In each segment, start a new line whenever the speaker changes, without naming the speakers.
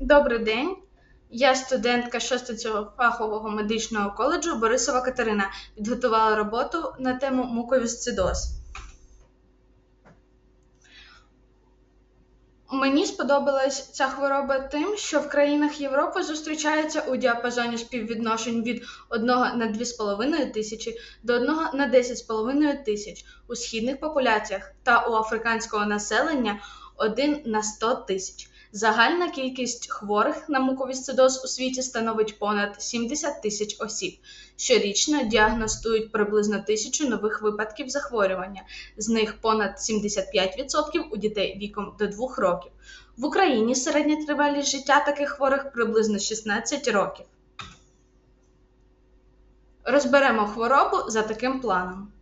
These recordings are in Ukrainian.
Добрий день. Я студентка 6 цього фахового медичного коледжу Борисова Катерина. Підготувала роботу на тему муковісцидоз. Мені сподобалась ця хвороба тим, що в країнах Європи зустрічається у діапазоні співвідношень від 1 на 2,5 тисячі до 1 на 10,5 тисяч у східних популяціях та у африканського населення 1 на 100 тисяч. Загальна кількість хворих на муковісцидоз у світі становить понад 70 тисяч осіб. Щорічно діагностують приблизно тисячу нових випадків захворювання, з них понад 75% у дітей віком до 2 років. В Україні середня тривалість життя таких хворих приблизно 16 років. Розберемо хворобу за таким планом.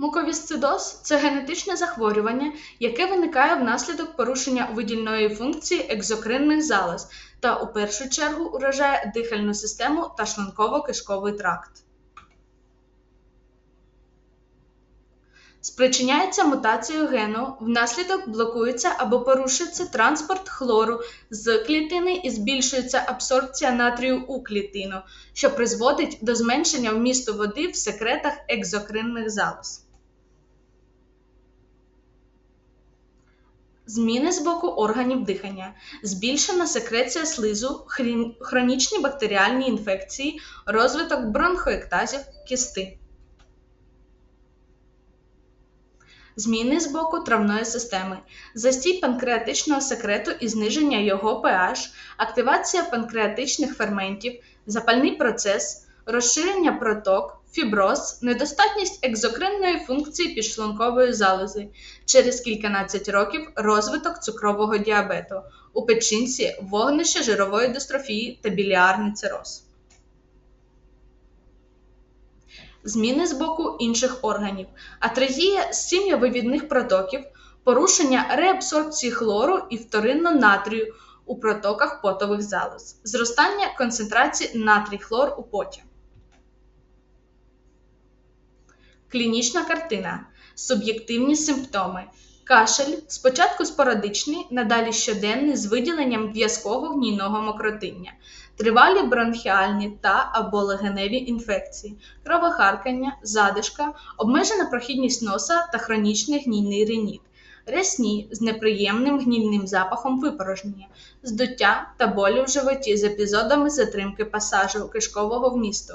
Муковісцидоз це генетичне захворювання, яке виникає внаслідок порушення видільної функції екзокринних залоз та у першу чергу уражає дихальну систему та шлунково-кишковий тракт. Спричиняється мутацією гену, внаслідок блокується або порушується транспорт хлору з клітини і збільшується абсорбція натрію у клітину, що призводить до зменшення вмісту води в секретах екзокринних залоз. Зміни з боку органів дихання, збільшена секреція слизу, хронічні бактеріальні інфекції, розвиток бронхоектазів, кісти. Зміни з боку травної системи, застій панкреатичного секрету і зниження його pH, активація панкреатичних ферментів, запальний процес, розширення проток, фіброз, недостатність екзокринної функції підшлункової залози, через кільканадцять років розвиток цукрового діабету, у печінці вогнище жирової дистрофії та біліарний цироз. Зміни з боку інших органів, атрезія сім'євивідних протоків, порушення реабсорбції хлору і вторинно натрію у протоках потових залоз, зростання концентрації натрій хлор у поті. Клінічна картина. Суб'єктивні симптоми. Кашель спочатку спорадичний, надалі щоденний з виділенням в'язкового гнійного мокротиння, тривалі бронхіальні та або легеневі інфекції, кровохаркання, задишка, обмежена прохідність носа та хронічний гнійний риніт, рясні з неприємним гнільним запахом випорожнення, здуття та болі в животі з епізодами затримки пасажу кишкового вмісту,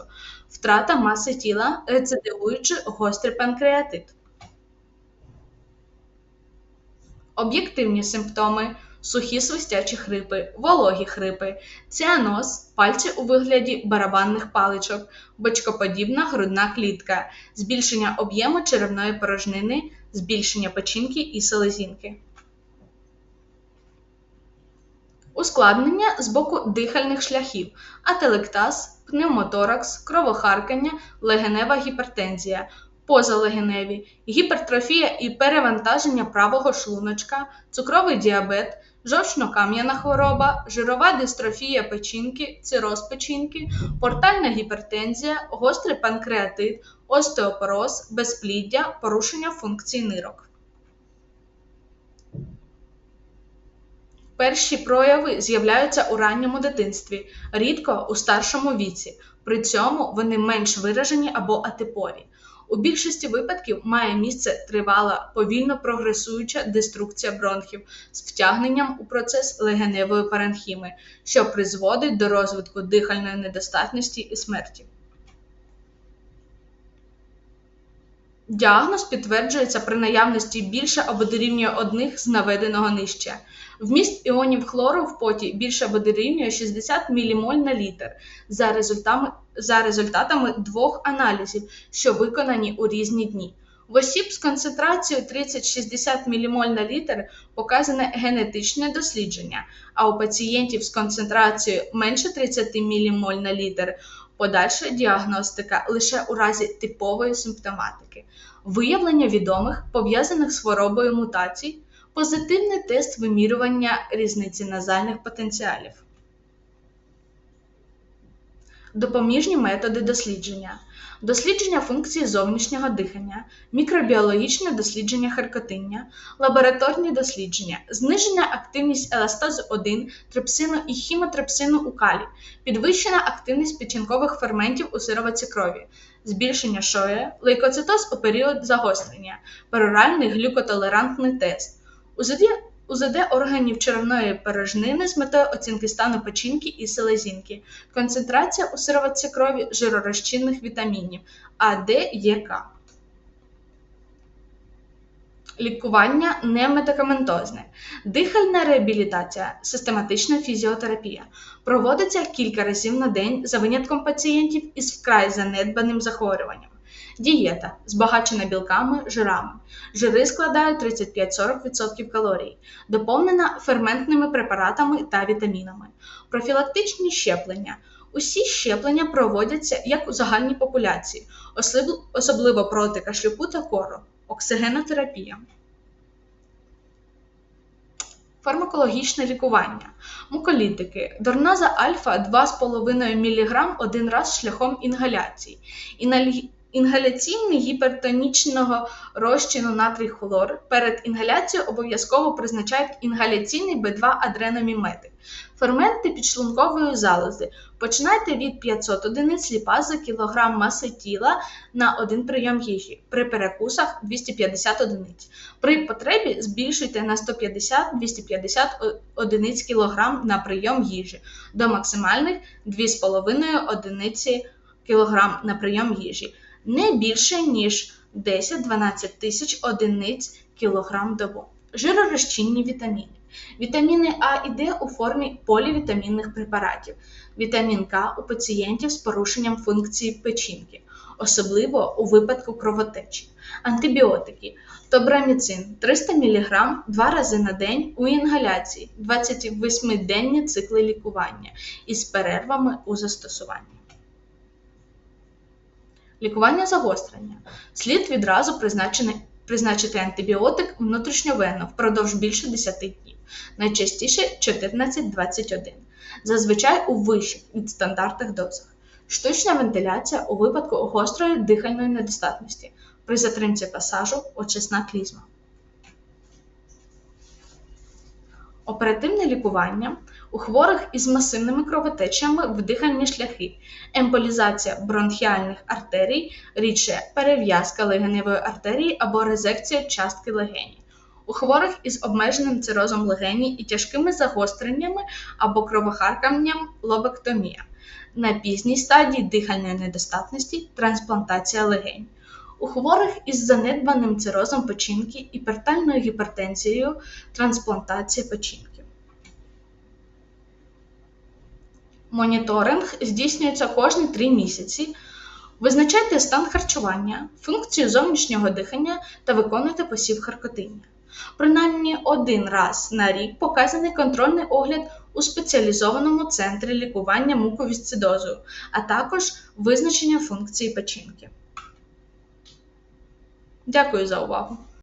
втрата маси тіла, рецидивуючи гострий панкреатит. Об'єктивні симптоми сухі свистячі хрипи, вологі хрипи, ціаноз, пальці у вигляді барабанних паличок, бочкоподібна грудна клітка, збільшення об'єму черевної порожнини, збільшення печінки і селезінки. Ускладнення з боку дихальних шляхів, ателектаз, пневмоторакс, кровохаркання, легенева гіпертензія, позалегеневі, гіпертрофія і перевантаження правого шлуночка, цукровий діабет, жовчно-кам'яна хвороба, жирова дистрофія печінки, цироз печінки, портальна гіпертензія, гострий панкреатит, остеопороз, безпліддя, порушення функцій нирок. Перші прояви з'являються у ранньому дитинстві, рідко у старшому віці, при цьому вони менш виражені або атипорі. У більшості випадків має місце тривала повільно прогресуюча деструкція бронхів з втягненням у процес легеневої паренхіми, що призводить до розвитку дихальної недостатності і смерті. Діагноз підтверджується при наявності більше або дорівнює одних з наведеного нижче. Вміст іонів хлору в поті більше або дорівнює 60 мілімоль на літр за результатами, за результатами двох аналізів, що виконані у різні дні. В осіб з концентрацією 30-60 мілімоль на літр показане генетичне дослідження, а у пацієнтів з концентрацією менше 30 мілімоль на літр подальша діагностика лише у разі типової симптоматики, виявлення відомих пов'язаних з хворобою мутацій, позитивний тест вимірювання різниці назальних потенціалів. Допоміжні методи дослідження. дослідження функції зовнішнього дихання, мікробіологічне дослідження харкотиння, лабораторні дослідження, зниження активність еластазу 1, трипсину і хімотрипсину у калі, підвищена активність печінкових ферментів у сироватці крові, збільшення шоє, лейкоцитоз у період загострення, пероральний глюкотолерантний тест, УЗД, УЗД органів черевної порожнини з метою оцінки стану печінки і селезінки, концентрація у сироватці крові жиророзчинних вітамінів А, Д, Е, К. Лікування немедикаментозне, дихальна реабілітація, систематична фізіотерапія проводиться кілька разів на день за винятком пацієнтів із вкрай занедбаним захворюванням. Дієта збагачена білками, жирами. Жири складають 35-40% калорій, доповнена ферментними препаратами та вітамінами. Профілактичні щеплення. Усі щеплення проводяться як у загальній популяції, особливо проти кашлюку та кору. Оксигенотерапія. Фармакологічне лікування. Муколітики. Дорназа альфа 2,5 мг один раз шляхом інгаляції. Інгаляційний гіпертонічного розчину натрій хлор. Перед інгаляцією обов'язково призначають інгаляційний Б2 адреноміметик. Ферменти підшлункової залози. Починайте від 500 одиниць ліпаз за кілограм маси тіла на один прийом їжі. При перекусах 250 одиниць. При потребі збільшуйте на 150-250 одиниць кілограм на прийом їжі до максимальних 2,5 одиниці кілограм на прийом їжі, не більше ніж 10-12 тисяч одиниць кілограм добу. Жиророзчинні вітаміни. Вітаміни А і Д у формі полівітамінних препаратів. Вітамін К у пацієнтів з порушенням функції печінки, особливо у випадку кровотечі. Антибіотики. Тобраміцин 300 мг два рази на день у інгаляції, 28-денні цикли лікування із перервами у застосуванні. Лікування загострення. Слід відразу призначити антибіотик внутрішньовенно впродовж більше 10 днів, найчастіше 14-21, зазвичай у вищих від стандартних дозах. Штучна вентиляція у випадку гострої дихальної недостатності при затримці пасажу очисна клізма. Оперативне лікування у хворих із масивними кровотечами в дихальні шляхи, емболізація бронхіальних артерій, рідше перев'язка легеневої артерії або резекція частки легені. У хворих із обмеженим цирозом легені і тяжкими загостреннями або кровохарканням лобектомія. На пізній стадії дихальної недостатності трансплантація легень. У хворих із занедбаним цирозом печінки і пертальною гіпертензією трансплантація печінки. Моніторинг здійснюється кожні 3 місяці. Визначайте стан харчування, функцію зовнішнього дихання та виконуйте посів харкотиння. Принаймні один раз на рік показаний контрольний огляд у спеціалізованому центрі лікування муковісцидозу, а також визначення функції печінки. Дякую за увагу!